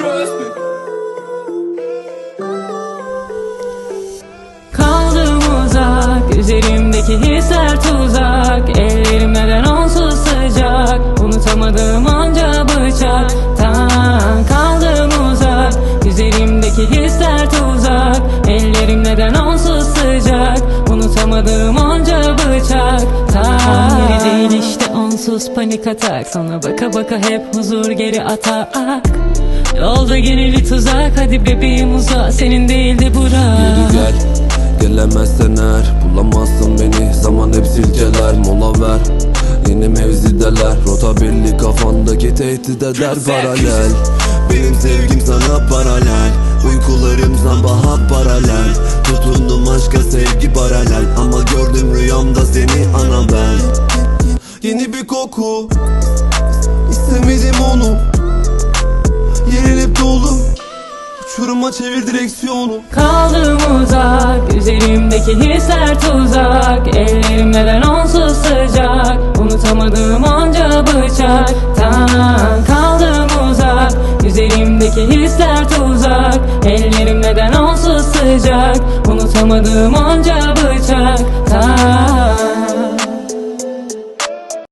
trust me. Kaldım uzak Üzerimdeki hisler tuzak. Ellerim neden onsuz sıcak? Unutamadığım onca bıçaktan Kaldım uzak Üzerimdeki hisler tuzak. Ellerim neden onsuz sıcak? Unutamadığım onca bıçaktan Geri değil işte onsuz panik atak. Sana baka baka hep huzur geri atak Yolda bir tuzak. Hadi bebeğim uza. Senin değildi bura. Geri gel Gelemezsen eğer Bulamazsın beni. Zaman hep silkeler Mola ver. Yeni mevzideler Rota belli kafandaki tehdit eder paralel. Benim sevgim sana paralel. Uykularım sabaha paralel. Tutundum aşka sevgi paralel. Ama gördüm rüyamda seni ana ben. Yeni bir koku İstemedim onu Uçuruma çevir direksiyonu. Kaldım uzak Üzerimdeki hisler tuzak. Ellerim neden onsuz sıcak Unutamadığım onca bıçaktan Kaldım uzak Üzerimdeki hisler tuzak. Ellerim neden onsuz sıcak Unutamadığım onca